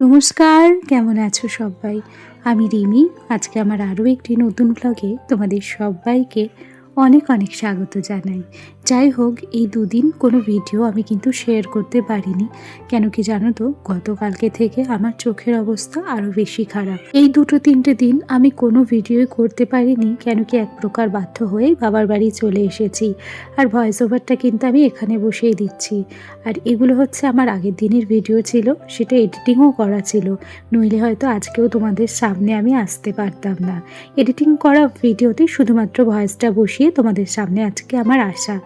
নমস্কার, কেমন আছো সবাই? আমি রিমি, আজকে আমার আরও একটি নতুন ব্লগে তোমাদের সবাইকে অনেক অনেক স্বাগত জানাই। যাই হোক, এই দুদিন কোনো ভিডিও আমি কিন্তু শেয়ার করতে পারিনি। কেন কি জানো তো, গতকালকে থেকে আমার চোখের অবস্থা আরও বেশি খারাপ। এই দুটো তিনটে দিন আমি কোনো ভিডিওই করতে পারিনি, কেন কি এক প্রকার বাধ্য হয়ে বাবার বাড়ি চলে এসেছি। আর ভয়েস ওভারটা কিন্তু আমি এখানে বসেই দিচ্ছি। আর এগুলো হচ্ছে আমার আগের দিনের ভিডিও ছিল, সেটা এডিটিংও করা ছিল। নইলে হয়তো আজকেও তোমাদের সামনে আমি আসতে পারতাম না। এডিটিং করা ভিডিওতে শুধুমাত্র ভয়েসটা বসিয়ে তোমাদের সামনে আজকে আমার আশা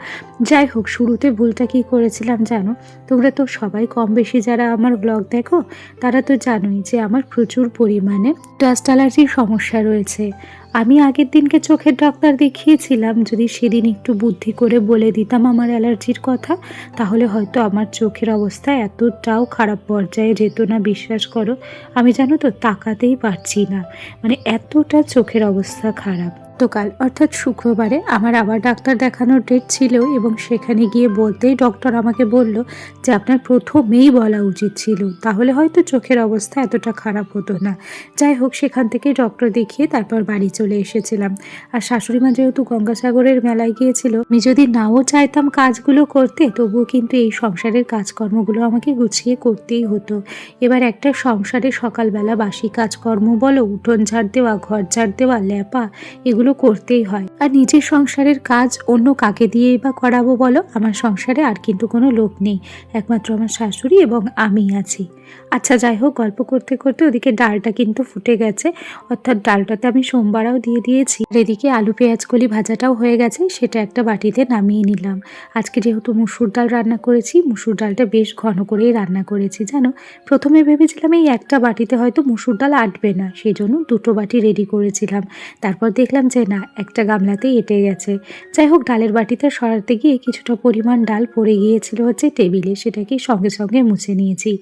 যাই হোক, শুরুতে ভুলটা কি করেছিলাম জানো? তোমরা তো সবাই কম বেশি যারা আমার ব্লগ দেখো, তারা তো জানোই যে আমার প্রচুর পরিমাণে ডাস্ট অ্যালার্জির সমস্যা রয়েছে। আমি আগের দিনকে চোখের ডাক্তার দেখিয়েছিলাম, যদি সেদিন একটু বুদ্ধি করে বলে দিতাম আমার অ্যালার্জির কথা, তাহলে হয়তো আমার চোখের অবস্থা এতটাও খারাপ পর্যায়ে যেত না, বিশ্বাস করো। আমি জানো তো তাকাতেই পারছি না। মানে এতটা চোখের অবস্থা খারাপ। গতকাল অর্থাৎ শুক্রবারে, আমার আবার ডাক্তার দেখানোর ডেট ছিল এবং সেখানে গিয়ে বলতেই ডক্টর আমাকে বলল যে আপনার প্রথমেই বলা উচিত ছিল। তাহলে হয়তো চোখের অবস্থা এতটা খারাপ হতো না। যাই হোক, সেখান থেকে ডক্টর দেখিয়ে তারপর বাড়ি চলে এসেছিলাম। আর শাশুড়ি মা যেহেতু গঙ্গাসাগরের মেলায় গিয়েছিল, আমি যদি নাও চাইতাম কাজগুলো করতে, তবুও কিন্তু এই সংসারের কাজকর্মগুলো আমাকে গুছিয়ে করতেই হতো। এবার একটা সংসারে সকালবেলা বাসি কাজকর্ম বলো, উঠোন ঝাড় দেওয়া, ঘর ঝাড় দেওয়া ল্যাপা এগুলো করতেই হয়। আর নিজের সংসারের কাজ অন্য কাকে দিয়েই বা করাবো বলো? আমার সংসারে আর কিন্তু কোনো লোক নেই, একমাত্র আমার শাশুড়ি এবং আমি আছি। আচ্ছা যাই হোক, গল্প করতে করতে ওদিকে ডালটা কিন্তু ফুটে গেছে। অর্থাৎ ডালটাতে আমি সোমবারও দিয়ে দিয়েছি। এদিকে আলু পেঁয়াজ কলি ভাজাটাও হয়ে গেছে, সেটা একটা বাটিতে নামিয়ে নিলাম। আজকে যেহেতু মুসুর ডাল রান্না করেছি, মুসুর ডালটা বেশ ঘন করেই রান্না করেছি, জানো? প্রথমে ভেবেছিলাম এই একটা বাটিতে হয়তো মুসুর ডাল আটবে না সেই জন্য দুটো বাটি রেডি করেছিলাম। তারপর দেখলাম যে না, একটা গামলাতেই এঁটে গেছে। যাই হোক, ডালের বাটিতে সরাতে গিয়ে কিছুটা পরিমাণ ডাল পড়ে গিয়েছিল হচ্ছে টেবিলে, সেটাকে সঙ্গে সঙ্গে মুছে নিয়েছি।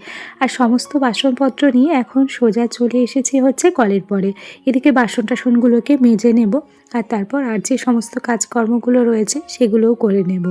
আর সমস্ত বাসনপত্র নিয়ে এখন সোজা চলে এসেছি হচ্ছে কলের পরে। এদিকে বাসন টাসনগুলোকে মেজে নেব আর তারপর আর যে সমস্ত কাজকর্মগুলো রয়েছে সেগুলোও করে নেব।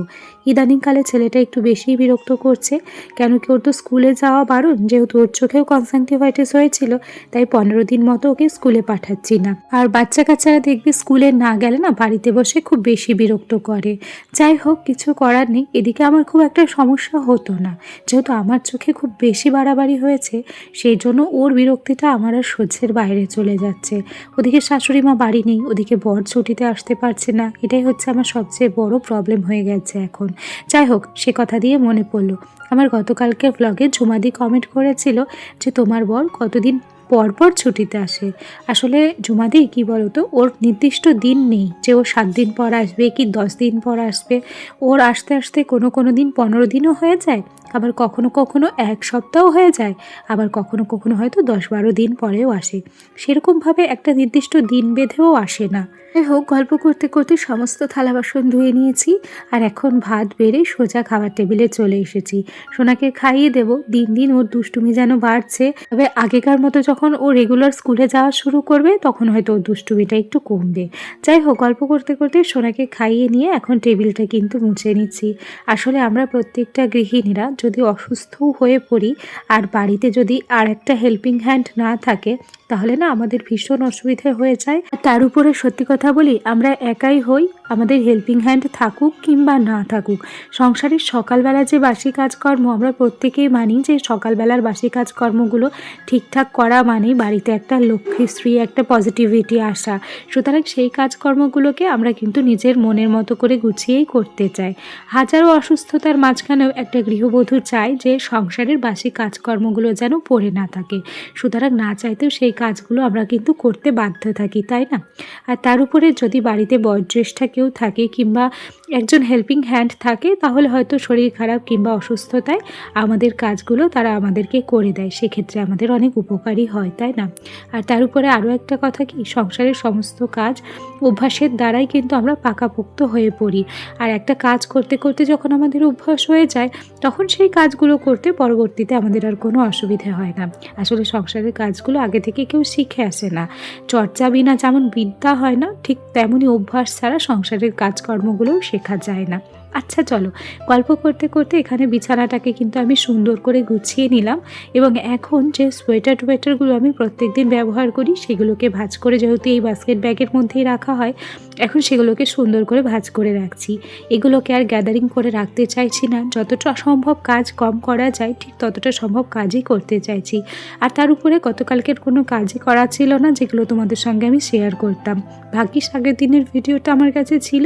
ইদানিংকালে ছেলেটা একটু বেশিই বিরক্ত করছে, কেন কি ওর তো স্কুলে যাওয়া বারণ, যেহেতু ওর চোখেও কনসাংটিভাইটিস হয়েছিল, তাই পনেরো দিন মতো ওকে স্কুলে পাঠাচ্ছি না। আর বাচ্চা কাচ্চারা দেখবে স্কুলে না গেলে না বাড়িতে বসে খুব বেশি বিরক্ত করে। যাই হোক, কিছু করার নেই। এদিকে আমার খুব একটা সমস্যা হতো না। যেহেতু আমার চোখে খুব বেশি বাড়াবাড়ি হয়েছে, সেই জন্য ওর বিরক্তিটা আমার আর সহ্যের বাইরে চলে যাচ্ছে। ওদিকে শাশুড়ি মা বাড়ি নেই, ওদিকে বর ছুটিতে আসতে পারছে না। এটাই হচ্ছে আমার সবচেয়ে বড় প্রবলেম হয়ে গেছে এখন। যাই হোক, সে কথা দিয়ে মনে পড়ল। আমার গতকালকে ব্লগে ঝুমাদি কমেন্ট করেছিল যে, তোমার বর কতদিন পর পর ছুটিতে আসে। আসলে জুমাদি, কি বলতো, ওর নির্দিষ্ট দিন নেই যে ও সাত দিন পর আসবে কি দশ দিন পর আসবে। ওর আসতে আসতে কোনো কোনো দিন পনেরো দিনও হয়ে যায়। আবার কখনো কখনো এক সপ্তাহ হয়ে যায়, আবার কখনো কখনো হয়তো দশ বারো দিন পরেও আসে। সেরকমভাবে একটা নির্দিষ্ট দিন বেঁধেও আসে না। যাই হোক, গল্প করতে করতে সমস্ত থালা বাসন ধুয়ে নিয়েছি আর এখন ভাত বেড়ে সোজা খাবার টেবিলে চলে এসেছি। সোনাকে খাইয়ে দেব। দিন দিন ওর দুষ্টুমি যেন বাড়ছে। তবে আগেকার মতো যখন ও রেগুলার স্কুলে যাওয়া শুরু করবে, তখন হয়তো ওর দুষ্টুমিটা একটু কমবে। যাই হোক, গল্প করতে করতে সোনাকে খাইয়ে নিয়ে এখন টেবিলটা কিন্তু মুছে নিচ্ছি। আসলে আমরা প্রত্যেকটা গৃহিণীরা যদি অসুস্থও হয়ে পড়ি আর বাড়িতে যদি আর একটা হেল্পিং হ্যান্ড না থাকে, তাহলে না আমাদের ভীষণ অসুবিধে হয়ে যায়। তার উপরে সত্যি কথা বলি, আমরা একাই হই আমাদের হেল্পিং হ্যান্ড থাকুক কিংবা না থাকুক, সংসারের সকালবেলা যে বাসি কাজকর্ম আমরা প্রত্যেকেই মানি যে সকালবেলার বাসি কাজকর্মগুলো ঠিকঠাক করা মানেই বাড়িতে একটা লক্ষ্মীশ্রী একটা পজিটিভিটি আসা। সুতরাং সেই কাজকর্মগুলোকে আমরা কিন্তু নিজের মনের মতো করে গুছিয়েই করতে চাই। হাজারো অসুস্থতার মাঝখানেও একটা গৃহবধূ চায় যে সংসারের বাসি কাজকর্মগুলো যেন পড়ে না থাকে। সুতরাং না চাইতেও সেই কাজগুলো আমরা কিন্তু করতে বাধ্য থাকি, তাই না? আর তার উপরে যদি বাড়িতে বয়োজ্যেষ্ঠা কেউ থাকে কিংবা একজন হেল্পিং হ্যান্ড থাকে, তাহলে হয়তো শরীর খারাপ কিংবা অসুস্থতায় আমাদের কাজগুলো তারা আমাদেরকে করে দেয়। সেক্ষেত্রে আমাদের অনেক উপকারী হয়, তাই না? আর তার উপরে আরও একটা কথা কি, সংসারের সমস্ত কাজ অভ্যাসের দ্বারাই কিন্তু আমরা পাকাপোক্ত হয়ে পড়ি। আর একটা কাজ করতে করতে যখন আমাদের অভ্যাস হয়ে যায়, তখন সেই কাজগুলো করতে পরবর্তীতে আমাদের আর কোনো অসুবিধে হয় না। আসলে সংসারের কাজগুলো আগে থেকে কেউ শিখে আসে না। চর্চা বিনা যেমন বিদ্যা হয় না, ঠিক তেমনই অভ্যাস ছাড়া সংসারের কাজকর্মগুলোও শেখা শেখা যায় না। আচ্ছা চলো। গল্প করতে করতে এখানে বিছানাটাকে কিন্তু আমি সুন্দর করে গুছিয়ে নিলাম এবং এখন যে সোয়েটার টোয়েটারগুলো আমি প্রত্যেক দিন ব্যবহার করি, সেগুলোকে ভাজ করে যেহেতু এই বাস্কেট ব্যাগের মধ্যেই রাখা হয়, এখন সেগুলোকে সুন্দর করে ভাজ করে রাখছি। এগুলোকে আর গ্যাদারিং করে রাখতে চাইছি না। যতটা সম্ভব কাজ কম করা যায়, ঠিক ততটা সম্ভব কাজই করতে চাইছি। আর তার উপরে গতকালকের কোনো কাজই করা ছিল না, যেগুলো তোমাদের সঙ্গে আমি শেয়ার করতাম। ভাগ্যিস আগের দিনের ভিডিওটা আমার কাছে ছিল,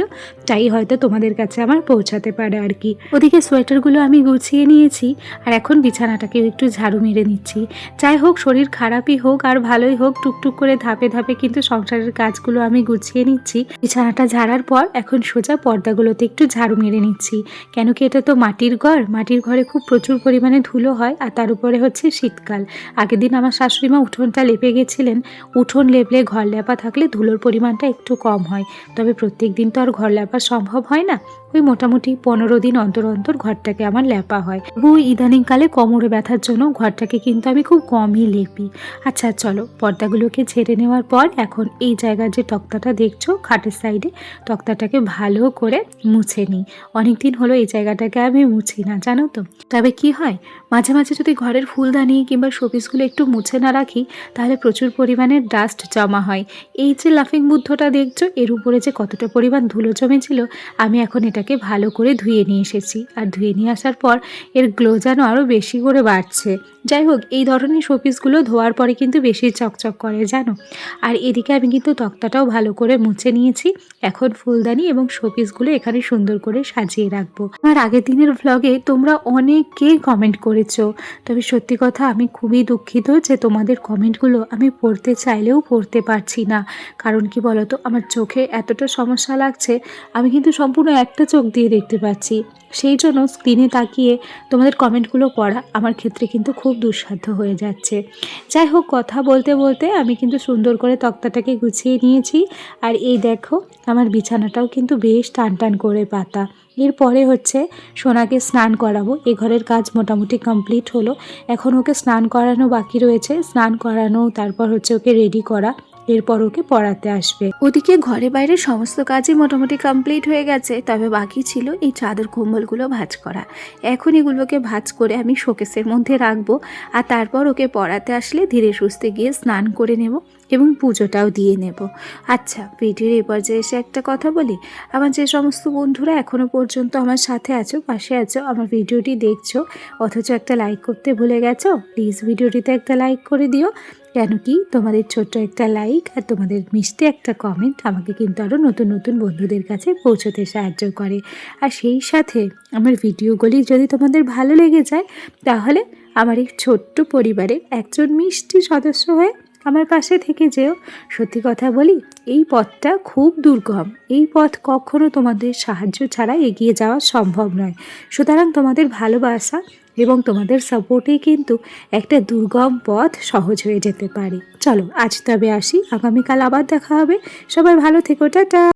তাই হয়তো তোমাদের কাছে আমার পৌঁছাতে পারে আর কি। ওদিকে সোয়েটারগুলো আমি গুছিয়ে নিয়েছি আর এখন বিছানাটাকেও একটু ঝাড়ু মেরে নিচ্ছি। যাই হোক, শরীর খারাপই হোক আর ভালোই হোক, টুকটুক করে ধাপে ধাপে কিন্তু সংসারের কাজগুলো আমি গুছিয়ে নিচ্ছি। বিছানাটা ঝাড়ার পর এখন সোজা পর্দাগুলোতে একটু ঝাড়ু মেরে নিচ্ছি। কেন কি এটা তো মাটির ঘর। মাটির ঘরে খুব প্রচুর পরিমাণে ধুলো হয় আর তার উপরে হচ্ছে শীতকাল। আগের দিন আমার শাশুড়ি মা উঠোনটা লেপে গেছিলেন। উঠোন লেপলে ঘর লেপা থাকলে ধুলোর পরিমাণটা একটু কম হয়। তবে প্রত্যেক দিন তো আর ঘর লেপা সম্ভব হয় না। ওই মোটামুটি পনেরো দিন অন্তর অন্তর ঘরটাকে আমার লেপা হয়। তবু ইদানিংকালে কোমরে ব্যথার জন্য ঘরটাকে কিন্তু আমি খুব কমই লেপি। আচ্ছা চলো, পর্দাগুলোকে ঝেড়ে নেওয়ার পর এখন এই জায়গার যে তক্তাটা দেখছ, খাটের সাইডে, তক্তাটাকে ভালো করে মুছে নিই। অনেক দিন হলো এই জায়গাটাকে আমি মুছি না, জানো তো? তবে কি হয়, মাঝে মাঝে যদি ঘরের ফুলদানি কিংবা শোপিসগুলো একটু মুছে না রাখি, তাহলে প্রচুর পরিমাণে ডাস্ট জমা হয়। এই যে লাফিং বুদ্ধটা দেখছ, এর উপরে যে কতটা পরিমাণ ধুলো জমেছিল, আমি এখন এটাকে ভালো করে ধুয়ে নিয়ে এসেছি। আর ধুয়ে নিয়ে আসার পর এর গ্লো যেন আরও বেশি করে বাড়ছে। যাই হোক, এই ধরনের শোপিসগুলো ধোয়ার পরে কিন্তু বেশি চকচক করে, জানো? আর এদিকে আমি কিন্তু তক্তাটাও ভালো করে মুছে নিয়েছি। এখন ফুলদানি এবং শোপিসগুলো এখানে সুন্দর করে সাজিয়ে রাখব। আমার আগের দিনের ভ্লগে তোমরা অনেকেই কমেন্ট করেছ। তবে সত্যি কথা, আমি খুবই দুঃখিত যে তোমাদের কমেন্টগুলো আমি পড়তে চাইলেও পড়তে পারছি না। কারণ কি বলতো, আমার চোখে এতটা সমস্যা লাগছে, আমি কিন্তু সম্পূর্ণ একটা চোখ দিয়ে দেখতে পাচ্ছি। সেই জন্য স্ক্রিনে তাকিয়ে তোমাদের কমেন্টগুলো পড়া আমার ক্ষেত্রে কিন্তু খুব দুঃসাধ্য হয়ে যাচ্ছে। যাই হোক, কথা বলতে বলতে আমি কিন্তু সুন্দর করে তক্তাটাকে গুছিয়ে নিয়েছি। আর এই দেখো, আমার বিছানাটাও কিন্তু বেশ টান টান করে পাতা। এরপরে হচ্ছে সোনাকে স্নান করাবো। এ ঘরের কাজ মোটামুটি কমপ্লিট হলো। এখন ওকে স্নান করানো বাকি রয়েছে। স্নান করানো, তারপর হচ্ছে ওকে রেডি করা। এরপর ওকে পড়াতে আসবে। ওদিকে ঘরে বাইরে সমস্ত কাজই মোটামুটি কমপ্লিট হয়ে গেছে, তবে বাকি ছিল এই চাদর কম্বলগুলো ভাজ করা। এখন এগুলোকে ভাঁজ করে আমি শোকেসের মধ্যে রাখব আর তারপর ওকে পড়াতে আসলে ধীরে সুস্থে গিয়ে স্নান করে নেব এবং পুজোটাও দিয়ে নেব। আচ্ছা ভিডিওর এই পর্যায়ে এসে একটা কথা বলি। আমার যে সমস্ত বন্ধুরা এখনও পর্যন্ত আমার সাথে আছো, পাশে আছো, আমার ভিডিওটি দেখছ, অথচ একটা লাইক করতে ভুলে গেছো প্লিজ ভিডিওটিতে একটা লাইক করে দিও। কেন কি? তোমাদের ছোট্ট একটা লাইক আর তোমাদের মিষ্টি একটা কমেন্ট আমাকে কিন্তু আরও নতুন নতুন বন্ধুদের কাছে পৌঁছতে সাহায্য করে। আর সেই সাথে আমার ভিডিওগুলি যদি তোমাদের ভালো লেগে যায়, তাহলে আমার এই ছোট্ট পরিবারের একজন মিষ্টি সদস্য হয়ে আমার পাশে থেকে যেও। সত্যি কথা বলি, এই পথটা খুব দুর্গম। এই পথ কখনো তোমাদের সাহায্য ছাড়া এগিয়ে যাওয়া সম্ভব নয়। সুতরাং তোমাদের ভালোবাসা এবং তোমাদের সাপোর্টেই কিন্তু একটা দুর্গম পথ সহজ হয়ে যেতে পারে। চলো, আজ তবে আসি। আগামীকাল আবার দেখা হবে। সবাই ভালো থেকো, টাটা।